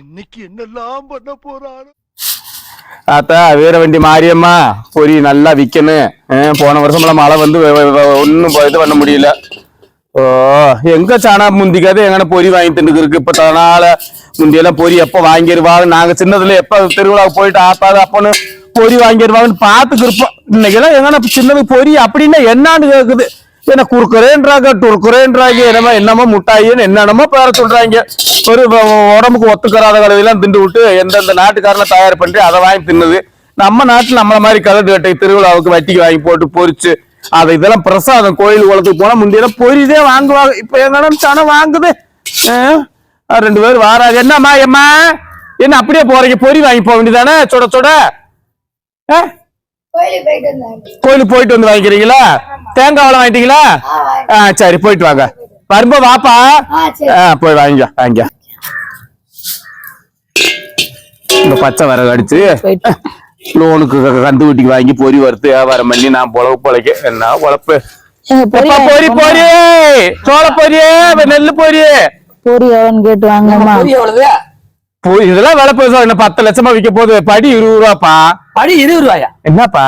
இன்னைக்கு என்னெல்லாம் பண்ண போறாரு? ஆத்தா வீரவண்டி மாரியம்மா பொரி நல்லா விக்கணும். போன வருஷம்லாம் மழை வந்து ஒன்றும் இது பண்ண முடியல. ஓ எங்க சாணா முந்திக்காது எங்கன பொரி வாங்கி தின்னுக்கு இருக்கு. இப்ப தனால முந்தியெல்லாம் பொரி எப்ப வாங்கிடுவாங்க நாங்க சின்னதுல எப்ப திருவிழாவுக்கு போயிட்டு ஆத்தாது அப்பன்னு பொரி வாங்கிடுவாங்கன்னு பார்த்துக்கு இருப்போம் இன்னைக்கெல்லாம் எங்கன்னா சின்னது பொரி அப்படின்னா என்னான்னு கேக்குது. என்ன குறுக்குறேன்றாங்க துருக்குறேன்றாங்க என்னமோ என்னமோ முட்டாயின்னு என்னென்னமோ பேர சொல்றாங்க. ஒரு உடம்புக்கு ஒத்துக்கறாத கலவையெல்லாம் திண்டு விட்டு எந்தெந்த நாட்டுக்காரன தயார் பண்ணி அதை வாங்கி தின்னுது. நம்ம நாட்டுல நம்மள மாதிரி கலர் கட்டை திருவிழாவுக்கு வட்டிக்கு வாங்கி போட்டு பொரிச்சு அதை இதெல்லாம் பிரசாதம் கோயில் குளத்துக்கு போனா முந்தியெல்லாம் பொரிதே வாங்குவாங்க. இப்ப எங்கன்னா சனம் வாங்குது? ரெண்டு பேரும் வாராங்க என்னம்மா எம்மா? என்ன அப்படியே போறீங்க? பொரி வாங்கி போக வேண்டியதானே? சுட சுட. கோயிலுக்கு போயிட்டு வந்து வாங்கிக்கிறீங்களா? தேங்காய் வளம் வாங்கிட்டீங்களா? ஆ சரி போயிட்டு வாங்க. வரும்போது வாப்பா. போய் வாங்கிக்க வாங்க இந்த பச்சை விறகு அடிச்சு லோனுக்கு கந்து வீட்டுக்கு வாங்கி பொறி வறுத்து வியாபாரம் பண்ணி நான் பொழவு பொழைக்க என்ன பொழப்பு பொரி பொரி சோள பொரி. நெல்லு பொரி. பொரி எவன் கேட்டு வாங்கம்மா. பொரி இதெல்லாம் விலை பேசுவோம் என்ன பத்து லட்சமா விற்க போகுது? படி இருபது ரூபாப்பா. படி இருபது ரூபாயா? என்னப்பா?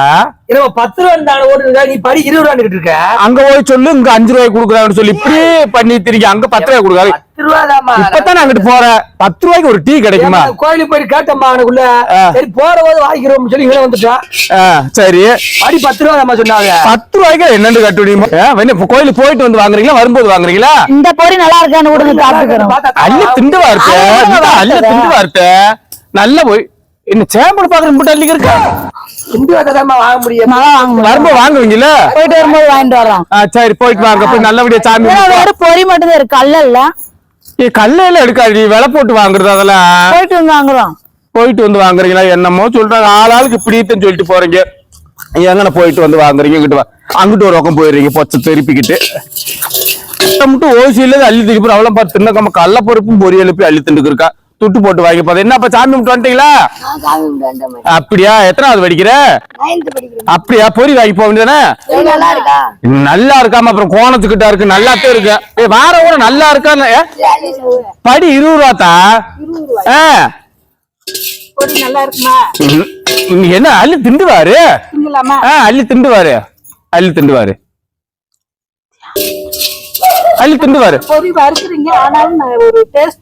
இருபது பத்து ரூபா இருந்தாலும் ஓட்டு நீ படி இருபது ரூபான்னு இருக்க. அங்க போய் சொல்லு இங்க அஞ்சு ரூபாய்க்கு கொடுக்குறாங்கன்னு சொல்லி இப்படி பண்ணி திரிங்க அங்க பத்து ரூபாய் கொடுக்காது. இப்பதான் அங்கிட்டு போறேன். பத்து ரூபாய்க்கு ஒரு டீ கிடைக்குமா? கோயிலுக்கு போய் கேட்டம்மா எனக்குள்ள. சரி போற போது வாங்கிக்கிறோம் சொல்லி இங்கே வந்துட்டான் சரி. படி பத்து ரூபா தான்மா சொன்னாங்க. பத்து ரூபாய்க்கு என்னன்னு கட்ட முடியுமா ஏ, என்ன இப்ப கோயிலுக்கு போயிட்டு வந்து வாங்குறீங்களா? வரும்போது வாங்குறீங்களா? இந்த பொரி நல்லா இருக்கான்னு கொடுங்க சாப்பிட்டுக்கிறோம் பார்த்தா அள்ளி திண்டு வார்த்தை அது இந்த அள்ளி வார்த்தை. திண்டு வார்த்தை நல்ல போய் என்ன சேம்பல் பாக்குற மட்டும் அள்ளி இருக்கா? வாங்க முடியும். வரும்போது வாங்குவீங்களா? போயிட்டு வரும்போது வாங்கிட்டு வரோம் ஆ, சரி போயிட்டு வாங்க. போய் நல்லபடியா சாமி பொரி மட்டும் தான் இருக்கு. கல்லல்ல ஏ, கல்லையில எடுக்காது விலை போட்டு வாங்குறது அதெல்லாம். போயிட்டு வந்து வாங்குறோம். போயிட்டு வந்து வாங்குறீங்களா? என்னமோ சொல்றாங்க. ஆளாளுக்கு இப்படித்தான் சொல்லிட்டு போறீங்க. எங்கன போயிட்டு வந்து வாங்குறீங்க? இங்கிட்டு அங்கிட்டு ஒரு பக்கம் போயிடுறீங்க. பொச்சை திருப்பிக்கிட்டு. மட்டும் ஓசியில அள்ளி திருப்பி அவ்வளவு பார்த்து தின்னக்கம்ம கள்ள பொறுப்பும் பொறி எழுப்பி அள்ளி திண்டுக்கு இருக்கா துட்டு போட்டு வாங்கி போதும் என்னப்பா சாமி மட்டும் வந்துட்டீங்களா? நான் சாமி கும்பிட்டு வந்த மாதிரி. அப்படியா? எத்தனாவது படிக்கிற? அப்படியா? பொறி வாங்கி போக வேண்டியதானே? நல்லா இருக்கா? இருக்காம அப்புறம் கோணத்துக்கிட்ட இருக்கு. நல்லாத்தே இருக்கு. ஏ வார கூட நல்லா சொல்லுவேன் படி இருபது ரூபாத்தா? என்ன அள்ளி திண்டுவாரு? அள்ளி திண்டுவாரு. அள்ளி திண்டுவாரு.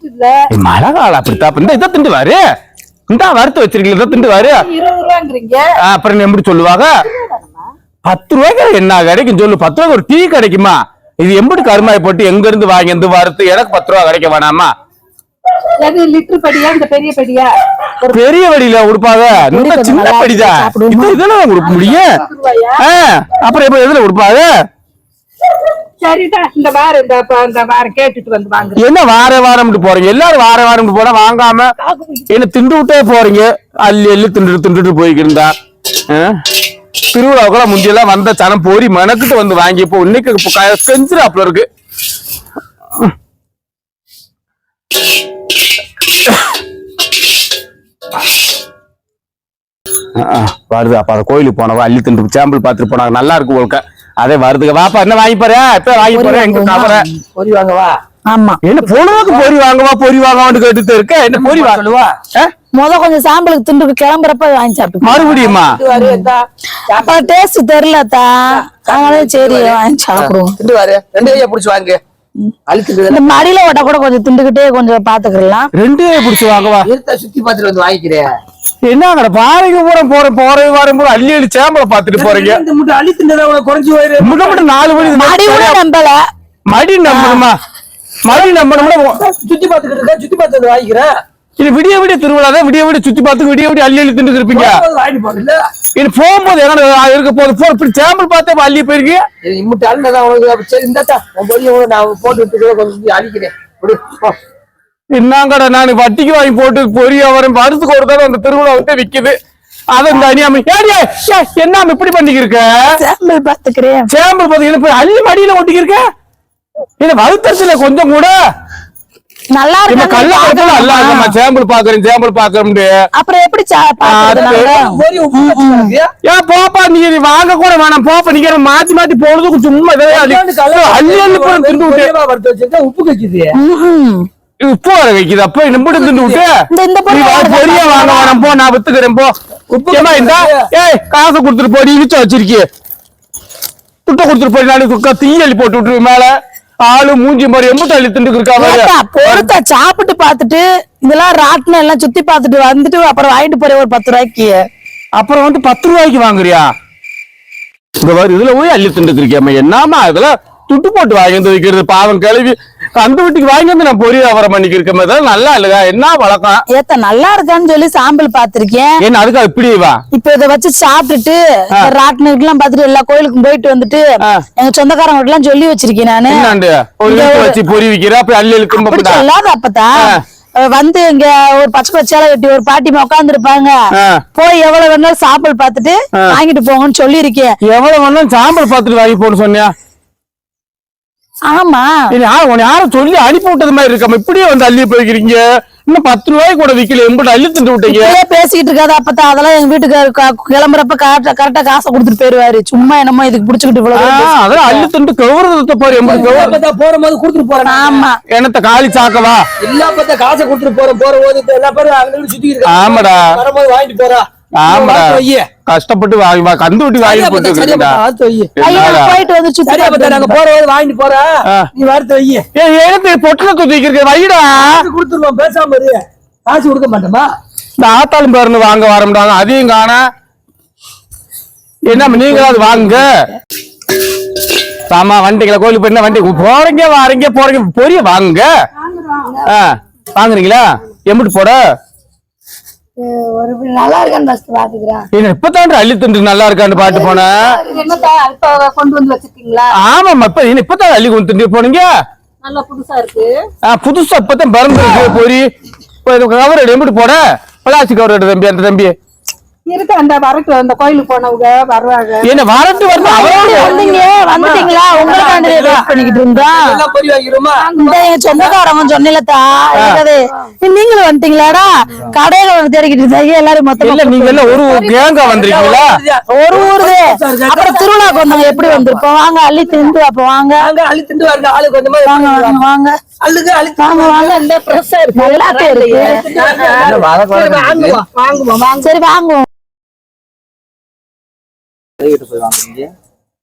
இல்ல. ஏய், மழை காலம் அப்படித்தான் இந்த இதை திண்டுவாரு இந்த வறுத்து வச்சிருக்கீங்க இதை திண்டுவாரு அப்புறம் எப்படி சொல்லுவாங்க? பத்து ரூபாய்க்கு என்ன கிடைக்கும் சொல்லு. பத்து ரூபாய்க்கு ஒரு டீ கிடைக்குமா? இது எம்பிட்டு கருமாய் போட்டு எங்க இருந்து வாங்கி வந்து வறுத்து எனக்கு பத்து ரூபா கிடைக்க வேணாமா? எது லிட்டர் படியா இந்த பெரிய படியா? பெரிய வடியில கொடுப்பாங்க இந்த சின்ன படிதான் இதெல்லாம் கொடுக்க முடியும்? அப்புறம் எப்ப எதுல கொடுப்பாங்க சரிதான் இந்த வாரம் இந்த இந்த வாரம் கேட்டுட்டு வந்து வாங்க என்ன வார வாரம் போறீங்க? எல்லாரும் வார வாரம் போனா வாங்காம என்ன திண்டு விட்டே போறீங்க? அள்ளி அள்ளி திண்டு திண்டுட்டு போய்க்கிருந்தா திருவிழாவுக்குலாம் முந்தியெல்லாம் வந்த சனம் போரி மெனக்கிட்டு வந்து வாங்கி இப்போ இன்னைக்கு கெஞ்சிராப்ல இருக்கு. வருது அப்ப அந்த கோயிலுக்கு போனவா அள்ளி திண்டு சாம்பிள் பார்த்துட்டு போனாங்க. நல்லா இருக்கு உங்களுக்கு அதே வருதுங்க வாப்பா என்ன வாங்கி போற இப்ப வாங்கி போறேன் எங்க கவர பொறி வாங்கவா? ஆமா. என்ன பொழுதுக்கு பொறி வாங்கவா பொறி வாங்கவான்னு கேட்டுட்டு இருக்க? என்ன பொறி வாங்க சொல்லுவா. முத கொஞ்சம் சாம்பிளுக்கு துண்டுக்கு கிளம்புறப்ப வாங்கி சாப்பிட்டு மறுபடியுமா? இது வாரு எந்தா அப்ப டேஸ்ட் தெரியலத்தா அதனால சரி வாங்கி சாப்பிடுவோம். ரெண்டு வாரு ரெண்டு கையா புடிச்சு வாங்க. அழுத்துட்டு இந்த மடியில ஓட்ட கூட கொஞ்சம் துண்டுகிட்டே கொஞ்சம் பாத்துக்கலாம் ரெண்டு பிடிச்சு வாங்கவா. இருத்த சுத்தி பார்த்துட்டு வந்து வாங்கிக்கிறேன் என்ன பாருங்க பூரா போற போற வாரம் பூரா அள்ளி அள்ளி சேம்பலை பார்த்துட்டு போறீங்க. இந்த முட்டை அழுத்துனதா உனக்கு குறைஞ்சு போயிரு. மட்டும் நாலு மணி மடி கூட நம்பல. மடி நம்பணுமா? மடி நம்பணும்னா சுத்தி பார்த்துக்கிட்டு இருக்க சுத்தி வந்து வாங்கிக்கிறேன். இது விடிய விடிய திருவிழா தான் விடிய விடிய சுத்தி பார்த்து விடிய விடிய அள்ளி அள்ளி திண்டு இருப்பீங்க. இது போகும்போது என்ன இருக்க போகுது போ இப்படி சேம்பல் பார்த்தே அள்ளி போயிருக்கீங்க இம்முட்டு அழுந்ததா உனக்கு சரி இந்தாத்தா உன் நான் போட்டு விட்டு கொஞ்சம் அழிக்கிறேன். என்னங்கடா நான் வட்டிக்கு வாங்கி போட்டு பொரிய வரேன் வருஷத்துக்கு ஒரு தடவை அந்த திருவிழா வந்து விக்குது. அதை இந்த அணியாம ஏடியே என்ன இப்படி பண்ணிக்கிட்டு இருக்க சாம்பிள் பாத்துக்கிறேன் சேம்பல் பாத்தீங்கன்னா இப்ப அள்ளி மடியில ஒட்டிக்கிட்டு இருக்க இது வகுத்தரத்துல கொஞ்சம் கூட. நல்லா இருக்கு கல்ல படத்துல பாக்குறேன் சேம்பல் பாக்குறோம்னு அப்புறம் எப்படி. ஏன் போப்பா நீ நீ வாங்க கூட வேணாம். போப்பா நீங்க மாத்தி மாத்தி போனதுக்கு சும்மா அள்ளி அள்ளி போய் திண்டு விட்டு வச்சிருக்க, உப்பு ம்ஹும். உப்பு வர வைக்குது அப்ப விட்டு. பொண்ணு பொரிய வாங்க வேணாம் போ நான் வித்துக்கிறேன் போ. உப்பு இந்த ஏய் காசை கொடுத்துட்டு போடி இழிச்சு வச்சிருக்கிய. துட்ட கொடுத்துட்டு போய் நாளைக்கு தீயலி போட்டு விட்டுரு மேல. ஆளு மூஞ்சி மாதிரி எம்பு தள்ளி திண்டு இருக்கா பாரு. ஏத்தா, பொறுத்த சாப்பிட்டு பார்த்துட்டு இதெல்லாம் ராட்டினம் எல்லாம் சுத்தி பார்த்துட்டு வந்துட்டு அப்புறம் வாங்கிட்டு போறேன் ஒரு பத்து ரூபாய்க்கு. அப்புறம் வந்து பத்து ரூபாய்க்கு வாங்குறியா? இந்த மாதிரி இதுல போய் அள்ளி திண்டு இருக்கியாம என்னமா இதெல்லாம் துட்டு போட்டு வாங்கி வந்து வைக்கிறது பாவம் கிளவி அந்த வீட்டுக்கு வாங்கி வந்து நான் பொரிய வியாபாரம் பண்ணிக்கு இதெல்லாம் நல்லா இல்லையா என்ன வழக்கம்? ஏத்த நல்லா இருக்கான்னு சொல்லி சாம்பிள் பார்த்திருக்கேன். என்ன அதுக்கு இப்படி வா. இப்ப இத வச்சு சாப்பிட்டுட்டு ராட்டினம் எல்லாம் பார்த்துட்டு எல்லா கோயிலுக்கும் போயிட்டு வந்துட்டு. எங்க சொந்தக்காரங்க எல்லாம் சொல்லி வச்சிருக்கேன் நானு. வச்சு பொறி விக்கிற அப்படி அள்ளி இழுக்கும் அப்படி சொல்லாத அப்பதா ஆ. அஹ் வந்து இங்க ஒரு பச்சை பச்சையால வெட்டி ஒரு பாட்டிமா உட்கார்ந்து இருப்பாங்க. போய் எவ்வளவு வேணாலும் சாம்பிள் பார்த்துட்டு வாங்கிட்டு போங்கன்னு சொல்லி இருக்கேன் எவ்வளவு வேணாலும் சாம்பல் பார்த்துட்டு வாங்கி போட சொன்னியா? ஆமா. இல்ல யாரும் உன்னை யாரும் சொல்லி அனுப்பி விட்டது மாதிரி இருக்காம இப்படியே வந்து அள்ளி போய்க்கிறீங்க. இன்னும் பத்து ரூபாய்க்கு கூட விக்கல. எம்பிட்டு அள்ளி திண்டு விட்டீங்க. பேசிக்கிட்டு இருக்காத அப்பதான் அதெல்லாம் எங்க வீட்டுக்கு க- கிளம்புறப்ப கரெக்டா கரெக்டா காசை கொடுத்துட்டு போயிருவாரு. சும்மா என்னமோ இதுக்கு புடிச்சுக்கிட்டு அதெல்லாம் அள்ளி திண்டு கௌரவத்தை பாரு. எம்பிட்டு கொடுத்துட்டு போறேன் ஆமா. என்னத்த காலி சாக்கவா எல்லா பார்த்தா காசை கொடுத்துட்டு போறேன். போற போது எல்லா பேரும் அங்க சுத்தி இருக்காங்க. ஆமாடா. வரும்போது வாங்கிட்டு போறா. ஆமாடா. வாங்கிட்டு வையே. கஷ்டப்பட்டு வாங்கி வா கந்து விட்டு வாங்கி போட்டு பார்த்தா, சரியா இருக்கீங்கடா. பார்த்தா, வாங்கிட்டு வையே. ஐயா என்னடா? போயிட்டு வந்து சுத்தி சரியா பார்த்தா, நாங்க பார்த்துட்டு போற போது வாங்கிட்டு போறா. ஆ. நீ வார்த்தை வையே ஏய், எனக்கு பொட்டல தூக்கி வைக்கிறீங்க? வைடா. கொடுத்துருவோம் பேசாம இரு. காசு கொடுக்க மாட்டோமா? இந்த ஆத்தாளும் பேருன்னு வாங்க வரமுடாங்க அதையும் காண. என்ன நீங்களாவது வாங்க. ஆமா வண்டிகளை கோயிலுக்கு போய் வண்டி போறீங்க வாரீங்க போறீங்க பொரிய வாங்க. ஆ, வாங்குறீங்களா? எம்பிட்டு போட? ஒரு நல்லா இருக்கான்னு ஃபர்ஸ்ட் பாத்துக்கிறேன். இப்பதான் அள்ளி திண்டு நல்லா இருக்கான்னு பாட்டு போனேன் கொண்டு வந்து வச்சிருக்கீங்களா? ஆமாம்மா இப்ப இப்பதான் அள்ளி கொண்டு திண்டு போனீங்க. நல்லா புதுசா இருக்கு. புதுசா இப்பதான் பிறந்திருக்கு பொரி. கவர் எம்பிட்டு போட. பிளாஸ்டிக் கவர் எடு தம்பி அந்த தம்பி. இருக்கு அந்த வரட்டு அந்த கோயிலுக்கு போனவங்க வருவாங்க. என்ன வரட்டு எப்படி அவரோட வந்தீங்க வந்துட்டீங்களா? உங்களுக்காண்டி வெயிட் பண்ணிக்கிட்டு இருந்தோம். எல்லாம் பொறி வாங்கிருமா இந்த என் சொந்தக்காரங்க சொன்னீங்களா நீங்களும் வந்துட்டீங்களாடா? கடையில வந்து தேடிக்கிட்டு இருந்தாங்க எல்லாரும் மொத்தமா இல்ல நீங்க எல்லாம் ஒரு கேங்கா வந்திருக்கீங்களா? ஒரு ஊருது அப்புறம் திருவிழாக்கு வந்தாங்க எப்படி வந்திருப்போம்? வாங்க அள்ளி திண்டு அப்ப வாங்க. அள்ளி திண்டு வரல ஆளு கொஞ்சமா வாங்க வாங்க வாங்க. அள்ளுக்கு அள்ளி வாங்க வாங்க. இந்த இருக்கு நல்லாத்தே இருக்கு. வாங்குவோம் வாங்குவோம் வாங்க சரி வாங்குவோம்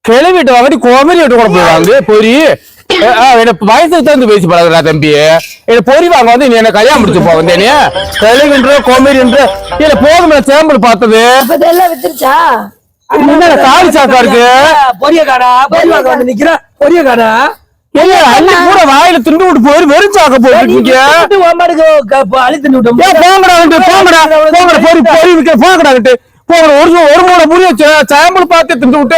கிளவிட்டு வாங்கி கோமரி விட்டு கூட போயிடுவாங்க. பொரி ஏ, ஆ, எனக்கு வயசுக்கு தகுந்து பேசி பழகுறா தம்பி. என்ன பொரி வாங்க வந்து நீ என்ன கல்யாணம் முடிச்சு போ வந்தேனே. கிளவின்ற கோமரின்ற இல்ல போதும் சேம்பல் பார்த்தது. வித்துருச்சா? என்ன காலி சாக்கா இருக்கு? பொரிய காடா பொரி வாங்க வந்து நிக்கிற? பொரிய காடா இல்ல அள்ளி கூட வாயில திண்டு விட்டு போய் வெறும் சாக்க போட்டுருக்கீங்க அள்ளி திண்டு விட்டோம் போங்கடா போங்கடா போங்கடா பொரி பொரி விற்க போங்கடா விட்டு ஒரு சு- ஒரு மூணு புரிய சாம்பல் பார்த்து திண்டு விட்டு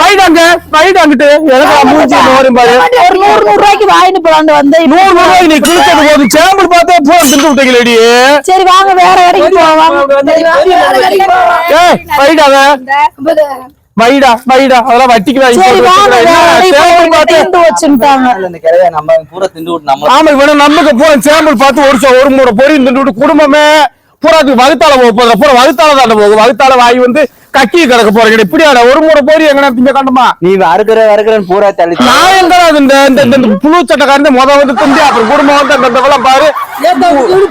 வைடாங்க வைடாங்கிட்டு எனக்கு மூஞ்சி வரும் பாரு. ஒரு நூறு நூறு ரூபாய்க்கு வாங்கிட்டு போலான்னு வந்தேன். நூறு ரூபாய் நீ கிழிச்சது போது சாம்பல் பார்த்தா போ திண்டு விட்டீங்களேடி. சரி வாங்க வேற கடைக்கு போவோம் ஏய் வைடாங்க வைடா வைடா அதெல்லாம் வட்டிக்கு ஆமா இவன நமக்கு பூரா சாம்பல் பார்த்து ஒரு ச- ஒரு மூணு பொறி திண்டு விட்டு குடும்பமே. பூரா அது வகுத்தால போக போதும் பூரா வகுத்தால தாண்ட போகுது. வகுத்தால வாய் வந்து கக்கி கிடக்க போறீங்க இப்படியாடா? ஒரு மூணு பொறி எங்கனா திங்க கண்டுமா நீ அறுக்கிற அறுக்கிறன்னு பூரா தள்ளி நான் எங்க இந்த இந்த இந்த- இந்த புழு சட்டக்காரன் முத வந்து திண்டி அப்புறம் குடும்பம் வந்து அந்த இதெல்லாம் பாரு.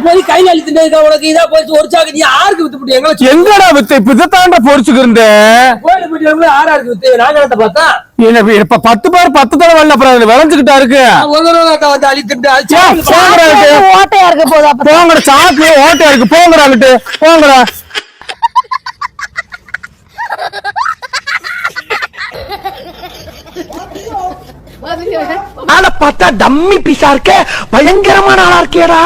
போய் கையில திண்டு இருக்கா, உனக்கு இதா போயிடுச்சு ஒரு சாக்கு நீ யாருக்கு வித்து போட்டு எங்களை எங்கடா வித்து? இப்ப இதைத்தாண்டா பொறிச்சுக்கு இருந்தேன் கோயிலுக்கு போயிட்டு வரும்போது ஆறாருக்கு வித்து நான் கணத்தை பார்த்தா? என்ன இப்ப பத்து பேர் பத்து தடவை வரல அப்புறம் விளைஞ்சுக்கிட்டா இருக்கு. போங்கடா சாக்கு ஓட்டையா இருக்கு. போங்கடா அங்கிட்டு. போங்கடா. ஆளை பார்த்தா டம்மி பிசா இருக்க பயங்கரமான ஆளா இருக்கேடா